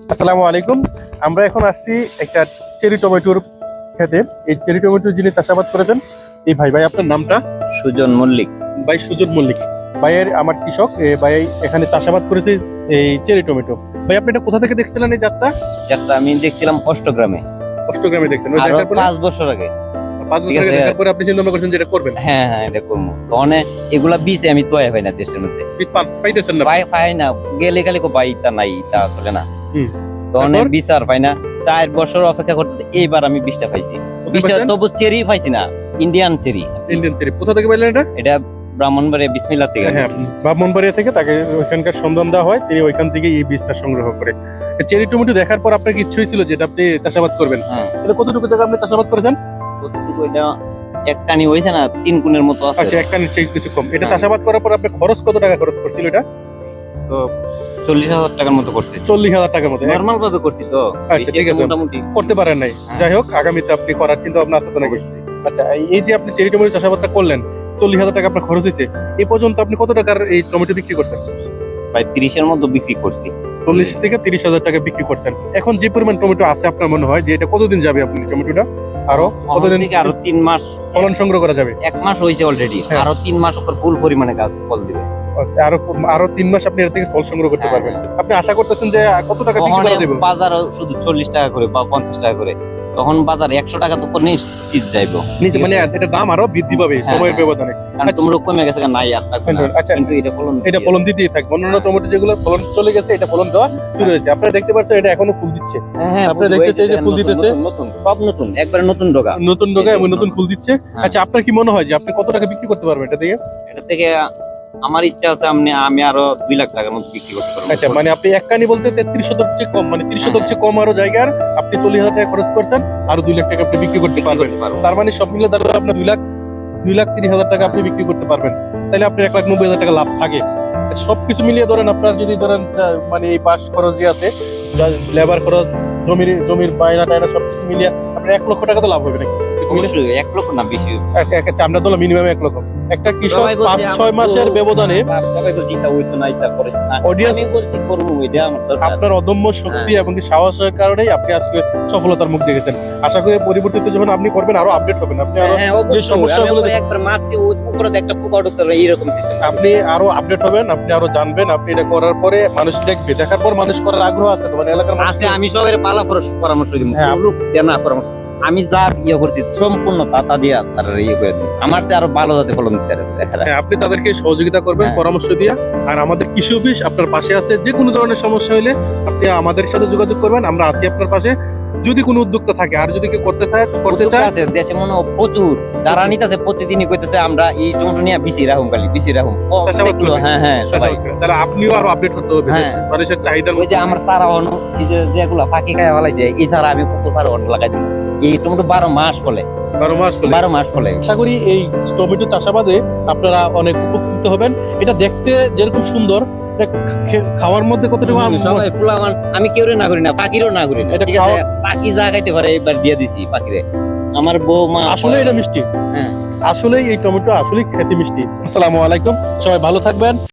আসসালামু আলাইকুম। আমরা এখন আসছি একটা চেরি টমেটোর খেতে। এই চেরি টমেটো যিনি চাষাবাদ করেছেন এই ভাই ভাই আপনার নামটা? সুজন মল্লিক। ভাই সুজন মল্লিক। ভাইয়ের আমার কৃষক ভাই এখানে চাষাবাদ করেছে এই চেরি টমেটো। ভাই আপনি এটা কোথা থেকে দেখছিলেন এই যাত্রা যাত্রা আমি দেখছিলাম অষ্টগ্রামে। অষ্টগ্রামে দেখছেন। পাঁচ বছর আগে। পাঁচ বছর আগে। দেখার পরে আপনি চিন্তা করছেন যে এটা করবেন? হ্যাঁ হ্যাঁ এটা করব। তখন এগুলা বিচে আমি তোয়া পাই না দেশের মধ্যে। বীজ পাইতেছেন না? পাই না। গেলে খালি কো পাই তা নাই তা চলে না। তখন? বিচার পাই না। চার বছর অপেক্ষা করতে এইবার আমি বিশটা পাইছি। বিশটা তবু চেরি পাইছি না ইন্ডিয়ান চেরি। Indian cherry. কোথা থেকে পাইলেন এটা? এটা ব্রাহ্মণবাড়িয়া বিসমিল্লা থেকে। হ্যাঁ ব্রাহ্মণবাড়িয়া থেকে তাকে ওইখানকার সন্ধান দেওয়া হয় তিনি ওইখান থেকে এই বীজটা সংগ্রহ করে। চেরি টমেটো দেখার পর আপনার কি ইচ্ছে হয়েছিল যেটা আপনি চাষাবাদ করবেন? হ্যাঁ। এটা কতটুকু জায়গা আপনি চাষাবাদ করেছেন? কতটুকু এটা এক কানি হয়েছে না তিন কুনের মতো আচ্ছা আছে একটা কিছু কম। এটা হ্যাঁ। চাষাবাদ করার পর আপনি খরচ কত টাকা খরচ করছিল এটা? তো চল্লিশ হাজার টাকার মতো করছে। চল্লিশ হাজার টাকার মতো নর্মাল ভাবে করছি তো আচ্ছা, ঠিক আছে। মোটামুটি। করতে পারেন নাই। হ্যাঁ। যাই হোক আগামীতে আপনি করার চিন্তা ভাবনা আছে তো নাকি? আচ্ছা এই- এই যে আপনি চেরি টমেটো চাষাবাদটা করলেন চল্লিশ হাজার টাকা আপনার খরচ হয়েছে এই পর্যন্ত আপনি কত টাকার এই টমেটো বিক্রি করছেন? প্রায় তিরিশের মতো বিক্রি করছি। চল্লিশ থেকে তিরিশ হাজার টাকা বিক্রি করছেন। এখন যে পরিমাণ টমেটো আছে আপনার মনে হয় যে এটা কতদিন যাবে আপনি টমেটোটা আরও কতদিন থেকে আরও তিন মাস ফলন সংগ্রহ করা যাবে? এক মাস হয়েছে অলরেডি হ্যাঁ। আরও তিন মাস ওপর ফুল পরিমাণে গাছ ফল দিবে। আরও আরও তিন মাস আপনি এর থেকে ফল সংগ্রহ করতে হ্যাঁ, পারবেন। আপনি আশা করতেছেন যে কত টাকা বিক্রি করে দেবেন বাজার শুধু চল্লিশ টাকা করে বা পঞ্চাশ টাকা করে। তখন বাজার একশো টাকা তো নিশ্চিত যাইবো। নিচে মানে এটা দাম আরও বৃদ্ধি পাবে হ্যাঁ, সময়ের হ্যাঁ। ব্যবধানে। আচ্ছা। তোমরা কমে গেছে নাই আর না। আচ্ছা এটা ফলন এটা ফলন দিতেই থাকবে। অন্যান্য টমেটো যেগুলো ফলন চলে গেছে এটা ফলন দেওয়া শুরু হয়েছে। আপনারা দেখতে পাচ্ছেন এটা এখনও ফুল দিচ্ছে। হ্যাঁ, হ্যাঁ, আপনারা ফুল দেখতে চাই যে ফুল দিতেছে? নতুন, সব নতুন একবারে নতুন ডগা। নতুন ডগা এবং নতুন। ফুল দিচ্ছে। হ্যাঁ। আচ্ছা আপনার কি মনে হয় যে আপনি কত টাকা বিক্রি করতে পারবেন এটা থেকে? এটা থেকে আমার ইচ্ছা আছে আমি আমি আরও দুই লাখ টাকার মতো বিক্রি করতে পারব। আচ্ছা মানে আপনি এক কানি বলতে তেত্রিশ শতক চেয়ে কম মানে তিরিশ শতক চেয়ে কম আরও জায়গার আপনি চল্লিশ হাজার টাকা খরচ করছেন আর দুই লাখ টাকা আপনি বিক্রি করতে পারবেন। তার মানে সব মিলে দাঁড়ালে আপনার দুই লাখ দুই লাখ তিরিশ হাজার টাকা আপনি বিক্রি করতে পারবেন। তাহলে আপনার এক লাখ নব্বই হাজার টাকা লাভ থাকে। সবকিছু মিলিয়ে ধরেন আপনার যদি ধরেন মানে এই পাশ খরচ যে আছে লেবার খরচ জমির জমির বায়না টায়না সবকিছু মিলিয়ে আপনার এক লক্ষ টাকা তো লাভ হবে নাকি? এক লক্ষ না বেশি? চামড়া তোলা মিনিমাম এক লক্ষ। একটা কৃষক পাঁচ ছয় মাসের ব্যবধানে দরকার। আপনার অদম্য শক্তি এবং কি সাহসের কারণেই আপনি আজকে সফলতার মুখ দেখেছেন। আশা করি পরিবর্তিত যখন আপনি করবেন আরও আপডেট হবেন। আপনি আরও হ্যাঁ, সমস্যাগুলো। আপনি আরও আপডেট হবেন আপনি আরও জানবেন আপনি এটা করার পরে মানুষ দেখবে। দেখার পর মানুষ করার আগ্রহ আছে তো মানে এলাকার মানুষ আমি সবাই পালা পরামর্শ- পরামর্শ দিব। হ্যাঁ, পরামর্শ। আমি যা ইয়ে করছি সম্পূর্ণ তাতা দিয়া তার ইয়ে করে দিই আমার চেয়ে আরও ভালো যাতে ফলন দিতে পারে হ্যাঁ, আপনি তাদেরকে সহযোগিতা করবেন হ্যাঁ। পরামর্শ দিয়া। আর আমাদের কৃষি অফিস আপনার পাশে আছে যে কোনো ধরনের সমস্যা হলে আপনি আমাদের সাথে যোগাযোগ করবেন আমরা আছি আপনার পাশে। যদি কোনো উদ্যোক্তা থাকে আর যদি কেউ করতে থাকে করতে চায় আছে, দেশে মনে প্রচুর। যারা নিতেছে প্রতিদিনই কইতেছে আমরা এই টমেটো নিয়ে বিসি রাখুন খালি বিসি করবে। হ্যাঁ হ্যাঁ তাহলে আপনিও আরও আপডেট হতে হবে হ্যাঁ। মানুষের চাহিদার ওই যে আমার সারা অন যে যেগুলা ফাঁকি খায় ফেলাইছে এই সারা আমি ফার অন লাগাই দিব এই টমেটো বারো মাস ফলে। বারো মাস বারো মাস ফলে। আশা করি এই টমেটো চাষাবাদে আপনারা অনেক উপকৃত হবেন। এটা দেখতে যেরকম সুন্দর খাওয়ার মধ্যে কতটুকু আম- কেউ না করি না পাখিরও না করি না। পাখি যা খাইতে পারে এবার দিয়ে দিছি পাখিরে। আমার বউ মা আসলে এটা মিষ্টি। হ্যাঁ। আসলে এই টমেটো আসলে খেতে মিষ্টি। আসসালামু আলাইকুম। সবাই ভালো থাকবেন।